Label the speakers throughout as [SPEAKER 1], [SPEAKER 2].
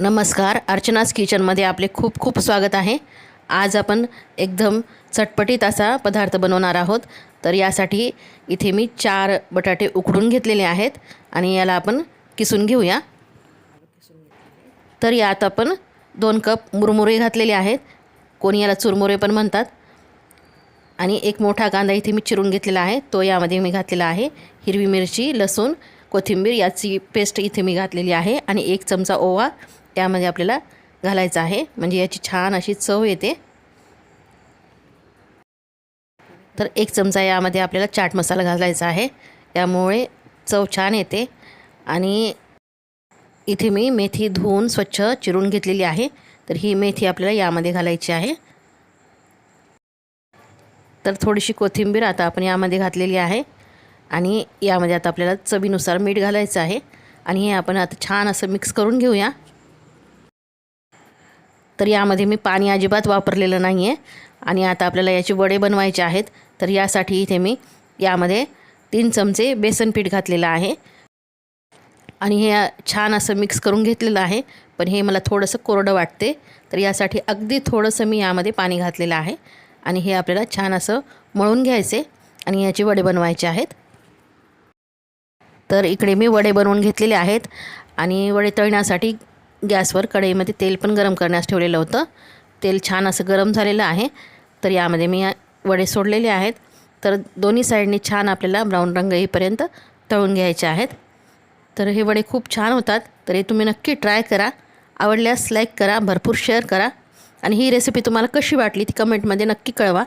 [SPEAKER 1] नमस्कार अर्चनास किचनमध्ये आपले खूप खूप स्वागत आहे. आज आपण एकदम चटपटीत असा पदार्थ बनवणार आहोत. तर यासाठी इथे मी चार बटाटे उकडून घेतलेले आहेत आणि याला आपण किसून घेऊया. तर यात आपण दोन कप मुरमुरे घातलेले आहेत. कोणी याला चुरमुरे पण म्हणतात. आणि एक मोठा कांदा इथे मी चिरून घेतलेला आहे. तो यामध्ये मी घातलेला आहे. हिरवी मिरची लसूण कोथिंबीर याची पेस्ट इथे मी घातलेली आहे आणि एक चमचा ओवा त्यामध्ये आपल्याला घालायचा आहे. म्हणजे याची छान अशी चव येते. तर एक चमचा यामध्ये आपल्याला चाट मसाला घालायचा आहे. त्यामुळे चव छान येते. आणि इथे मी मेथी धुवून स्वच्छ चिरून घेतलेली आहे. तर ही मेथी आपल्याला यामध्ये घालायची आहे. तर थोडीशी कोथिंबीर आता आपण यामध्ये घातलेली आहे. आणि यामध्ये आता आपल्याला चवीनुसार मीठ घालायचं आहे. आणि हे आपण आता छान असं मिक्स करून घेऊया. तर यामध्ये मी पाणी अजिबात वापरलेलं नाही आहे आणि आता आपल्याला याचे वडे बनवायचे आहेत. तर यासाठी इथे मी यामध्ये तीन चमचे बेसन पीठ घातलेलं आहे. आणि हे छान असं मिक्स करून घेतलेलं आहे. पण हे मला थोडंसं कोरडं वाटते. तर यासाठी अगदी थोडंसं मी यामध्ये पाणी घातलेलं आहे. आणि हे आपल्याला छान असं मळून घ्यायचे. आणि याचे वडे बनवायचे आहेत. तर इकडे मी वडे बनवून घेतलेले आहेत आणि वडे तळण्यासाठी गॅसवर कढईमध्ये तेल पण गरम करण्यास ठेवलेलं होतं. तेल छान असं गरम झालेलं आहे. तर यामध्ये मी वडे सोडलेले आहेत. तर दोन्ही साईडनी छान आपल्याला ब्राऊन रंग येईपर्यंत तळून घ्यायचे आहेत. तर हे वडे खूप छान होतात. तर हे तुम्ही नक्की ट्राय करा. आवडल्यास लाईक करा भरपूर शेअर करा. आणि ही रेसिपी तुम्हाला कशी वाटली ती कमेंटमध्ये नक्की कळवा.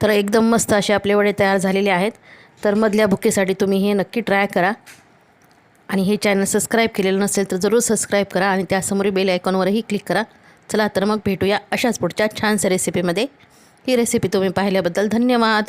[SPEAKER 1] तर एकदम मस्त असे आपले वडे तयार झालेले आहेत. तर मधल्या बुकेसाठी तुम्ही हे नक्की ट्राय करा. आणि हे चॅनल सबस्क्राईब केलेलं नसेल तर जरूर सबस्क्राईब करा आणि त्यासमोर बेल आयकॉनवरही क्लिक करा. चला तर मग भेटूया अशाच पुढच्या छानशा रेसिपीमध्ये ही रेसिपी तुम्ही पाहिल्याबद्दल धन्यवाद.